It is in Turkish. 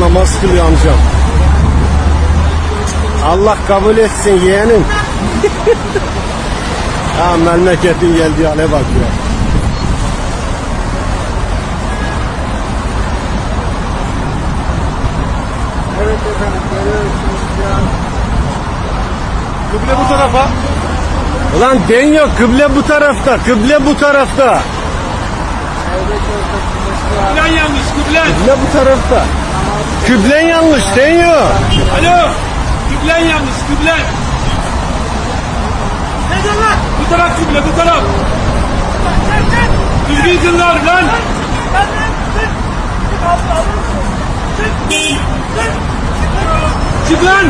namaz kılıyor amcam. Allah kabul etsin yeğenim. ha memleketin geldiği hale bak ya. Evet efendim görüyorsunuz an. Kıble bu tarafa. Ulan den yok kıble bu tarafta kıble bu tarafta. Ortasında şu Kıble bu tarafta. Kıblen yanlış den yok. Alo. Kıblen yanlış kıblen. Ne lan? Bu taraf kıble bu taraf. Düzgün kıllar lan. Çık lan.